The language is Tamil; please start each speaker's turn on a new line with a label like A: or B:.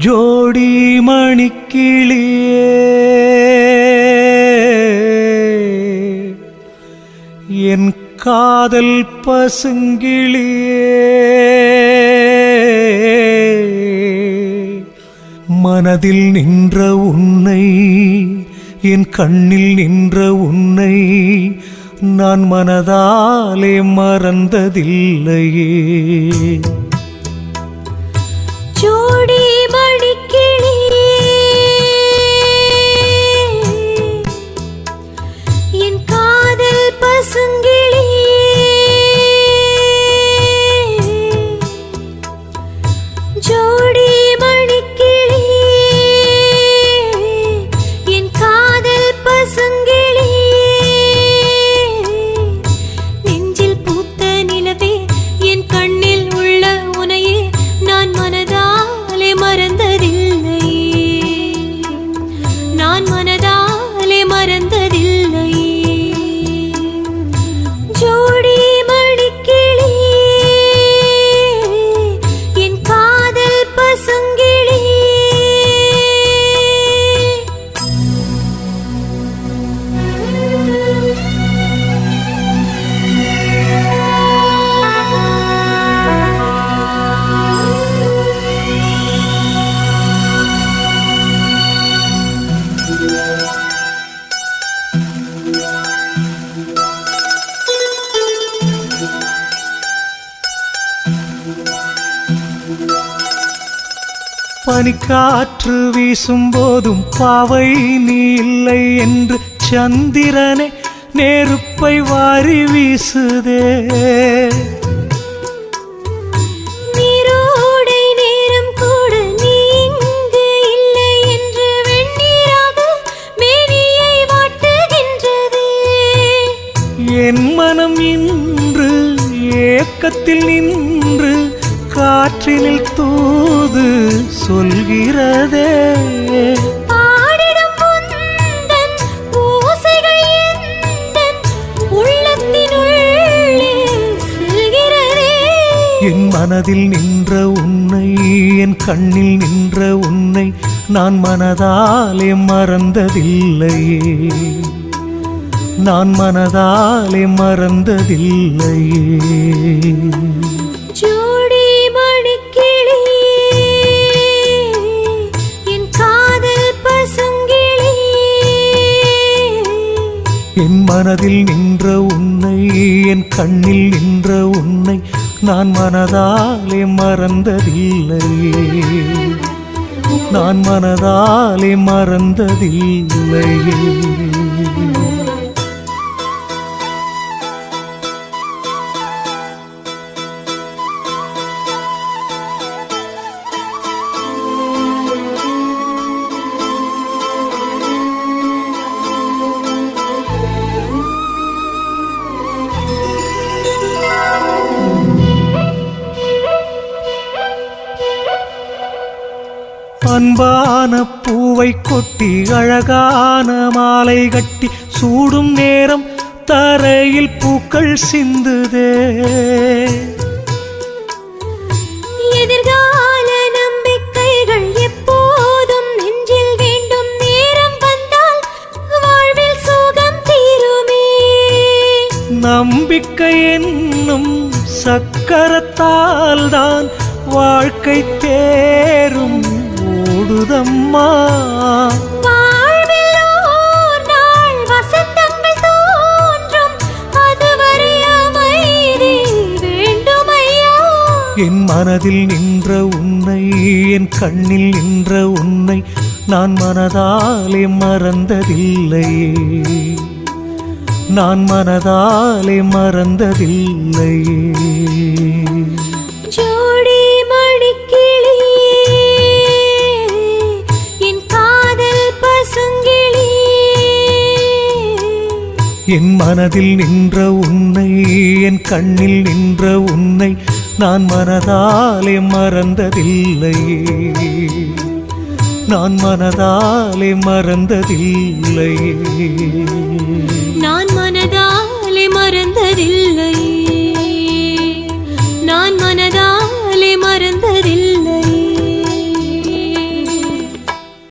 A: ஜோடி மணிக்கிளியே. என் காதல் பசுங்கிளியே. மனதில் நின்ற உன்னை என் கண்ணில் நின்ற உன்னை நான் மனதாலே மறந்ததில்லையே. பனிக்காற்று வீசும் போதும் பாவை நீ இல்லை என்று சந்திரனே நெருப்பை வாரி வீசுதே. என் மனம் இன்று ஏக்கத்தில் நின்று காற்றினில் சொல்கிறதே. என் மனதில் நின்ற உன்னை என் கண்ணில் நின்ற உன்னை நான் மனதாலே மறந்ததில்லையே. நான் மனதாலே மறந்ததில்லையே.
B: என்
A: மனதில் நின்ற உன்னை என் கண்ணில் நின்ற உன்னை நான் மனதாலே மறந்ததில்லை நான் மனதாலே மறந்ததில்லையே. அன்பான பூவை கொட்டி அழகான மாலை கட்டி சூடும் நேரம் தரையில் பூக்கள் சிந்துதே.
B: எதிர்கால நம்பிக்கைகள் எப்போதும் நெஞ்சில் வேண்டும். நேரம் வந்தால் வாழ்வில் சோகம் தீருமே.
A: நம்பிக்கை என்னும் சக்கரத்தால் தான் வாழ்க்கை தேரும்.
B: வேண்டுமையா?
A: என் மனதில் நின்ற உன்னை என் கண்ணில் நின்ற உன்னை நான் மனதாலே மறந்ததில்லையே நான் மனதாலே மறந்ததில்லையே
B: என்
A: மனதில் நின்ற உன்னை என் கண்ணில் நின்ற உன்னை நான் மனதாலே மறந்ததில்லையே. நான் மனதாலே மறந்ததில்லையே.